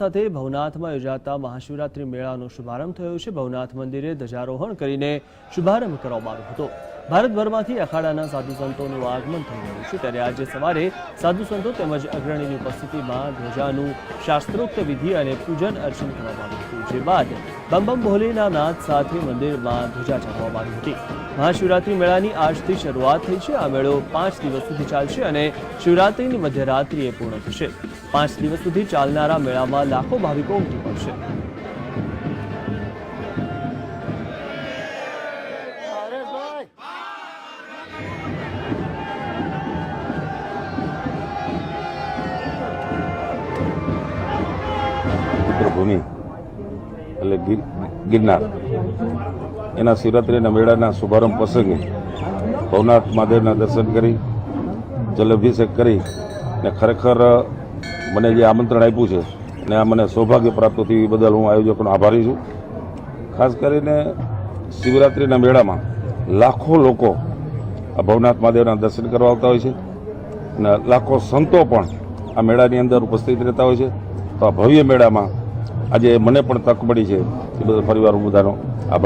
સાથે ભવનાથમાં યોજાતા મહાશિવરાત્રી મેળાનો શુભારંભ થયો છે. ભવનાથ મંદિરે ધ્વજારોહણ કરીને શુભારંભ કરવામાં આવ્યો હતો. ભારતભરમાંથી અખાડાના સાધુ સંતોનું આગમન થઈ રહ્યું છે. ત્યારે આજે સવારે સાધુ સંતો તેમજ અગ્રણીની ઉપસ્થિતિમાં ધ્વજાનું શાસ્ત્રોક્ત વિધિ અને પૂજન અર્ચન કરવામાં આવ્યું હતું. જે બાદ બમ બમ ભોલેના નાદ સાથે મંદિરમાં ધ્વજા ચઢાવવામાં આવી હતી. મહાશિવરાત્રી મેળાની આજથી શરૂઆત થઈ છે. આ મેળો પાંચ દિવસ સુધી ચાલશે અને શિવરાત્રીની મધ્યરાત્રિએ પૂર્ણ થશે. પાંચ દિવસ સુધી ચાલનારા મેળામાં લાખો ભાવિકો ઉમટી પડશે. ભૂમિ એટલે ગિર- ગિરનાર. એના શિવરાત્રિના મેળાના શુભારંભ પ્રસંગે ભવનાથ મહાદેવના દર્શન કરી, જલાભિષેક કરી ને ખરેખર મને જે આમંત્રણ આપ્યું છે ને આ મને સૌભાગ્ય પ્રાપ્ત થયું એ બદલ હું આયોજકોનો આભારી છું. ખાસ કરીને શિવરાત્રિના મેળામાં લાખો લોકો આ ભવનાથ મહાદેવના દર્શન કરવા આવતા હોય છે અને લાખો સંતો પણ આ મેળાની અંદર ઉપસ્થિત રહેતા હોય છે. તો આ ભવ્ય મેળામાં આજે મને પણ તક મળી છે. એ બધા પરિવાર બધાનો આભાર